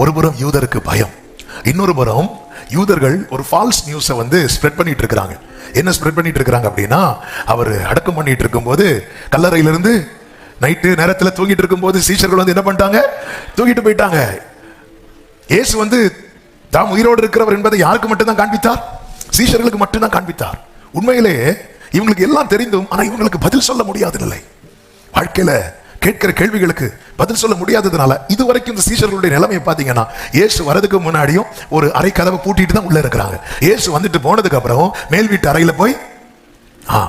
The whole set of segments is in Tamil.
ஒரு புறம் யூதருக்கு பயம் இன்னொரு புறம் யூதர்கள் ஒரு ஃபால்ஸ் நியூஸை வந்து ஸ்ப்ரெட் பண்ணிட்டு இருக்கிறாங்க என்ன ஸ்ப்ரெட் பண்ணிட்டு இருக்கிறாங்க அப்படின்னா அவர் அடக்கம் பண்ணிட்டு இருக்கும்போது கல்லறையிலிருந்து நைட்டு நேரத்தில் தூங்கிட்டு இருக்கும்போது சீஷர்கள் வந்து என்ன பண்ணிட்டாங்க? தூங்கிட்டு போயிட்டாங்க. இயேசு வந்து தாம் உயிரோடு இருக்கிறவர் என்பதை யாருக்கு மட்டும்தான் காண்பித்தார்? சீஷர்களுக்கு மட்டும்தான் காண்பித்தார். உண்மையிலே இவங்களுக்கு எல்லாம் தெரிந்தும் ஆனால் இவங்களுக்கு பதில் சொல்ல முடியாத நிலை. வாழ்க்கையில கேட்கிற கேள்விகளுக்கு பதில் சொல்ல முடியாததுனால இதுவரைக்கும் இந்த சீஷர்களுடைய நிலைமையை பார்த்தீங்கன்னா இயேசு வரதுக்கு முன்னாடியும் ஒரு அரை கதவை பூட்டிட்டு தான் உள்ள இருக்கிறாங்க. இயேசு வந்துட்டு போனதுக்கு அப்புறம் மேல் வீட்டு அறையில் போய் ஆ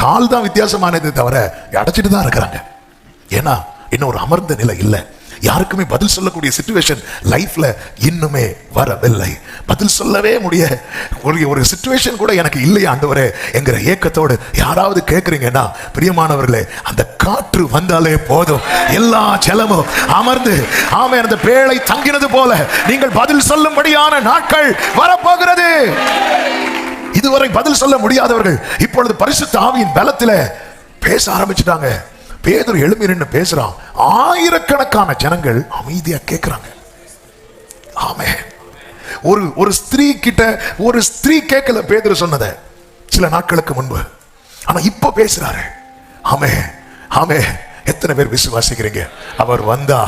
கால் தான் வித்தியாசமானது தவிர அடைச்சிட்டு தான் இருக்கிறாங்க. ஏன்னா இன்னும் ஒரு அமர்ந்த நிலை இல்லை. யாருக்குமே பதில் சொல்லக்கூடிய சுச்சுவேஷன் லைஃப்ல இன்னுமே வரவில்லை. பதில் சொல்லவே முடிய ஒரு சுச்சுவேஷன் கூட எனக்கு இல்லையா ஆண்டவரே என்கிற ஏக்கத்தோடு யாராவது கேட்குறீங்கன்னா பிரியமானவர்களே அந்த காற்று வந்தாலே போதும். எல்லா செலவும் அமர்ந்து ஆமே அந்த பேழை தங்கினது போல நீங்கள் பதில் சொல்லும்படியான நாட்கள் வரப்போகிறது. இதுவரை பதில் சொல்ல முடியாதவர்கள் இப்பொழுது பரிசுத்த ஆவியின் பலத்தில் பேச ஆரம்பிச்சிட்டாங்க. பேதர் எழும்பி நின்று பேசுறான். ஆயிரக்கணக்கான ஜனங்கள் அமைதியா கேட்கிறாங்க ஆமே ஒரு ஒரு ஸ்திரீ கிட்ட ஒரு ஸ்திரீ கேட்கல பேதர் சொன்னதை சில நாட்களுக்கு முன்பு. ஆனா இப்ப பேசுறாரு. ஆமே ஆமே எத்தனை பேர் விசுவாசிக்கிறீங்க? அவர் வந்தா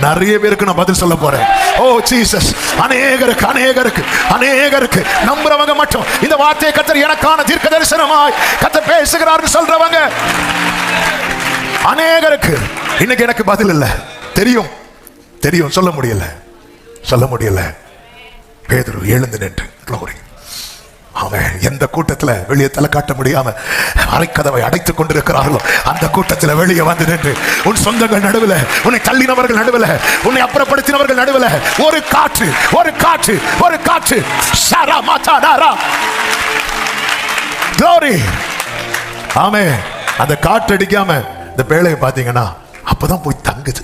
நிறைய பேருக்கு நான் பதில் சொல்ல போறேன். Oh Jesus. அநேகருக்கு அநேகருக்கு அநேகருக்கு. நம்புறவங்க மட்டும். இந்த வார்த்தையை கத்தர் எனக்கான தீர்க்க தரிசனமாய் கத்தர் பேசுகிறார்னு சொல்றவங்க. அநேகருக்கு இன்னைக்கு எனக்கு பதில் இல்லை. தெரியும். தெரியும். சொல்ல முடியல. சொல்ல முடியல. பேதுரு எழுந்து நின்று அவன் எந்த கூட்டத்தில் வெளியே தலை காட்ட முடியாம அரைக்கதவை அடைத்துக் கொண்டிருக்கிறார்களோ அந்த கூட்டத்தில் வெளியே வந்து நின்று உன் சொந்தங்கள் நடுவில் உன்னை தள்ளினவர்கள் நடுவில் உன்னை அப்புறப்படுத்தினவர்கள் நடுவில் ஒரு காற்று ஒரு காற்று ஒரு காற்று. ஷரா மாதா டாரா. க்ளோரி. ஆமே அந்த காற்று அடிக்காம இந்த பேழையை பார்த்தீங்கன்னா அப்போதான் போய் தங்குது.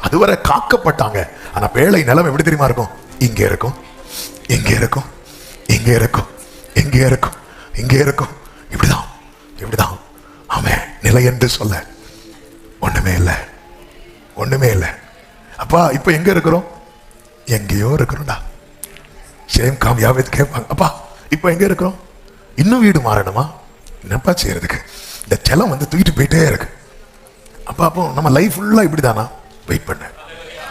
அதுவரை காக்கப்பட்டாங்க. ஆனால் பேழை நிலம் எப்படி தெரியுமா இருக்கும்? இங்கே இருக்கும். இங்கே இருக்கும். இங்கே இருக்கும். இங்கே இருக்கும். இங்கே இருக்கும். இப்படிதான். இப்படிதான். ஆமே நிலை என்று சொல்ல. ஒன்றுமே இல்லை. ஒன்றுமே இல்லை. அப்பா இப்போ எங்கே இருக்கிறோம்? எங்கேயோ இருக்கிறோம்டா. சேம் காம் யாவது கேட்பாங்க. அப்பா இப்போ எங்கே இருக்கிறோம்? இன்னும் வீடு மாறணுமா? என்னப்பா செய்யறதுக்கு? இந்த செலம் வந்து தூக்கிட்டு போயிட்டே இருக்கு. அப்பா அப்போ நம்ம லைஃப் ஃபுல்லா இப்படிதானா? வெயிட் பண்ண.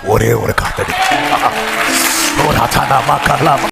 ஒரே ஒரு காத்தடி. ஒரு அதானா